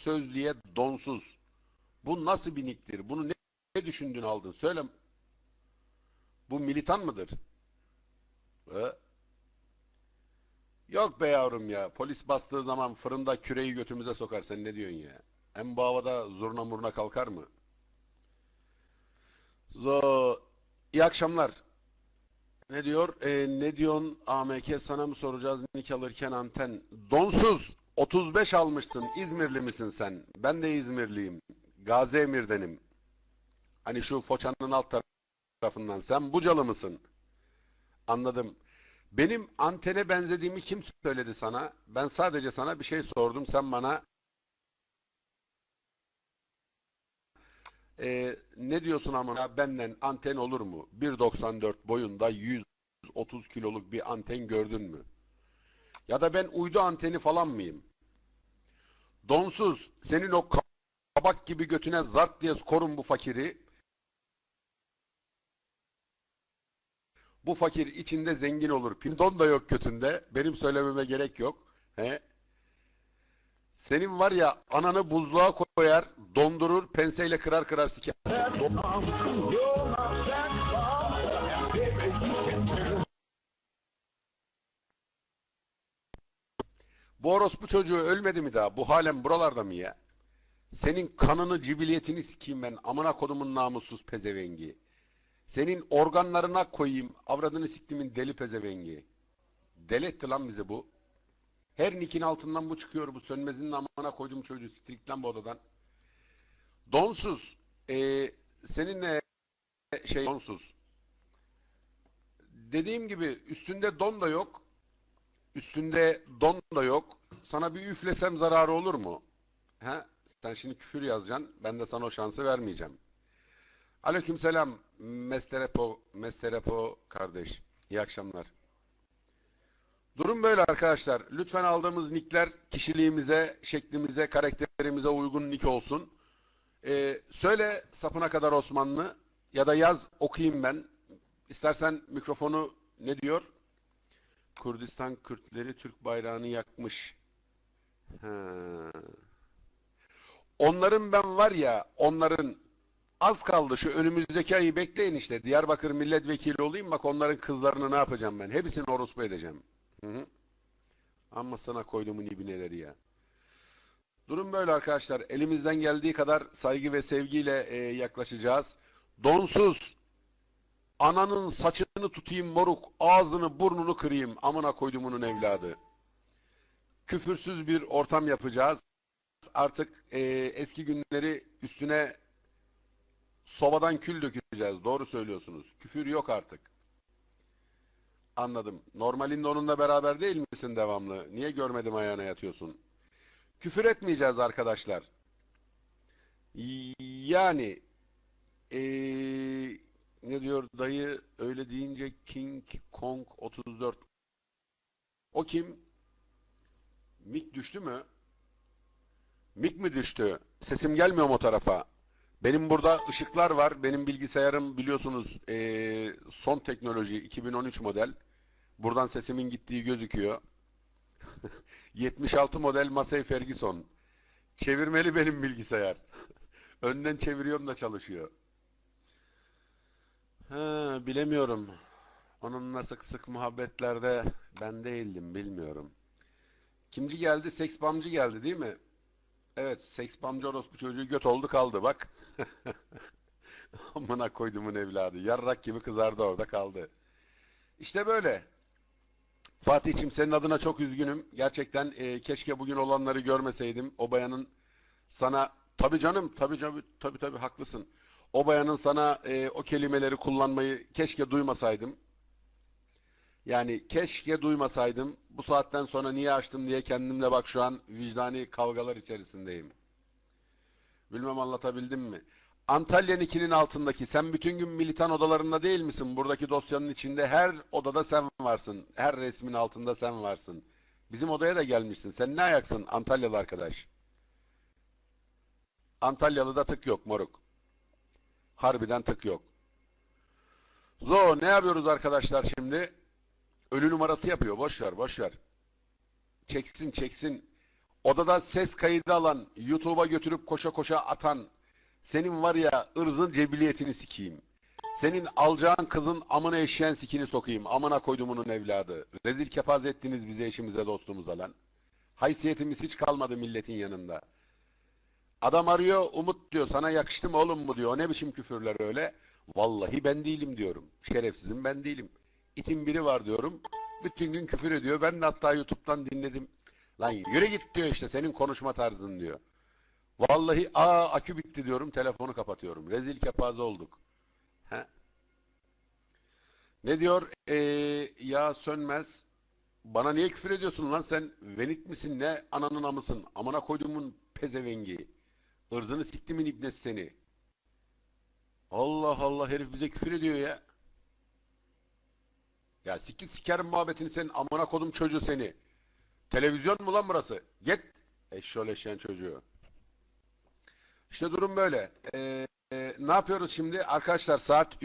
sözlüğe donsuz. Bu nasıl bir nicktir? Bunu ne, ne düşündün aldın? Söyle. Bu militan mıdır? Ee? Yok be yavrum ya. Polis bastığı zaman fırında küreği götümüze sokar. Sen ne diyorsun ya? Hem bu havada zurna murna kalkar mı? Zo, iyi akşamlar. Ne diyor? Ee, ne diyorsun AMK sana mı soracağız nick alırken anten? Donsuz 35 almışsın. İzmirli misin sen? Ben de İzmirliyim. Gazi Emir'denim. Hani şu Foça'nın alt tarafından. Sen Bucalı mısın? Anladım. Benim antene benzediğimi kim söyledi sana? Ben sadece sana bir şey sordum. Sen bana Ee, ne diyorsun amına benden anten olur mu? 1.94 boyunda 130 kiloluk bir anten gördün mü? Ya da ben uydu anteni falan mıyım? Donsuz senin o kabak gibi götüne zart diye korun bu fakiri. Bu fakir içinde zengin olur. Pindon da yok götünde. Benim söylememe gerek yok. He? Senin var ya ananı buzluğa koyar, dondurur, penseyle kırar kırar siker. Bu orospu çocuğu ölmedi mi daha? Bu halen buralarda mı ya? Senin kanını, cibiliyetini sikeyim ben. Amına kodumun namussuz pezevengi. Senin organlarına koyayım. Avradını siktimin deli pezevengi. Deli etti lan bizi bu. Her nikin altından bu çıkıyor. Bu sönmezinin amına koyduğum çocuğu siktirik lan bu odadan. Donsuz. Ee, seninle şey donsuz. Dediğim gibi üstünde don da yok. Üstünde don da yok. Sana bir üflesem zararı olur mu? He? Sen şimdi küfür yazacaksın. Ben de sana o şansı vermeyeceğim. Aleykümselam Mesterepo, Mesterepo kardeş. İyi akşamlar. Durum böyle arkadaşlar. Lütfen aldığımız nickler kişiliğimize, şeklimize, karakterimize uygun nick olsun. Ee, söyle sapına kadar Osmanlı ya da yaz okuyayım ben. İstersen mikrofonu ne diyor? Kürdistan Kürtleri Türk bayrağını yakmış. Ha. Onların ben var ya, onların az kaldı şu önümüzdeki ayı bekleyin işte. Diyarbakır milletvekili olayım bak onların kızlarını ne yapacağım ben? Hepsini orospu edeceğim. Hı hı. Amma sana koyduğumun ibineleri ya. Durum böyle arkadaşlar. Elimizden geldiği kadar saygı ve sevgiyle e, yaklaşacağız. Donsuz ananın saçını tutayım moruk, ağzını burnunu kırayım amına koyduğumunun evladı. Küfürsüz bir ortam yapacağız. Artık e, eski günleri üstüne sobadan kül dökeceğiz. Doğru söylüyorsunuz. Küfür yok artık. Anladım. Normalinde onunla beraber değil misin devamlı? Niye görmedim ayağına yatıyorsun? Küfür etmeyeceğiz arkadaşlar. Yani ee, ne diyor dayı öyle deyince King Kong 34 o kim? Mik düştü mü? Mik mi düştü? Sesim gelmiyor o tarafa? Benim burada ışıklar var. Benim bilgisayarım biliyorsunuz ee, son teknoloji 2013 model. Buradan sesimin gittiği gözüküyor. 76 model Massey Ferguson. Çevirmeli benim bilgisayar. Önden çeviriyorum da çalışıyor. Ha, bilemiyorum. Onunla sık sık muhabbetlerde ben değildim bilmiyorum. Kimci geldi? Seks bamcı geldi değil mi? Evet, seks bamcı orospu çocuğu göt oldu kaldı bak. Amına koydumun evladı. Yarrak gibi kızardı orada kaldı. İşte böyle. Fatih'ciğim senin adına çok üzgünüm. Gerçekten e, keşke bugün olanları görmeseydim. O bayanın sana tabi canım tabi tabi tabi haklısın. O bayanın sana e, o kelimeleri kullanmayı keşke duymasaydım. Yani keşke duymasaydım. Bu saatten sonra niye açtım diye kendimle bak şu an vicdani kavgalar içerisindeyim. Bilmem anlatabildim mi? Antalya nikinin altındaki sen bütün gün militan odalarında değil misin? Buradaki dosyanın içinde her odada sen varsın. Her resmin altında sen varsın. Bizim odaya da gelmişsin. Sen ne ayaksın Antalyalı arkadaş? Antalyalı'da tık yok moruk. Harbiden tık yok. Zo ne yapıyoruz arkadaşlar şimdi? Ölü numarası yapıyor. Boş ver, boş ver. Çeksin, çeksin. odada ses kaydı alan, YouTube'a götürüp koşa koşa atan, senin var ya ırzın cebiliyetini sikeyim. Senin alacağın kızın amına eşeğen sikini sokayım. Amına koydumunun evladı. Rezil kepaz ettiniz bize eşimize dostumuza lan. Haysiyetimiz hiç kalmadı milletin yanında. Adam arıyor Umut diyor sana yakıştı mı oğlum mu diyor. O ne biçim küfürler öyle. Vallahi ben değilim diyorum. Şerefsizim ben değilim. İtin biri var diyorum. Bütün gün küfür ediyor. Ben de hatta YouTube'dan dinledim. Lan yürü git diyor işte senin konuşma tarzın diyor. Vallahi aa akü bitti diyorum telefonu kapatıyorum. Rezil kepaze olduk. He. Ne diyor? Ee, ya sönmez. Bana niye küfür ediyorsun lan sen? Venit misin ne? Ananın amısın. Amına koyduğumun pezevengi. Irzını siktimin ibnesi seni. Allah Allah herif bize küfür ediyor ya. Ya siktir sikerim muhabbetini senin amına kodum çocuğu seni. Televizyon mu lan burası? Git. Eşşol çocuğu. İşte durum böyle. Ee, e, ne yapıyoruz şimdi? Arkadaşlar saat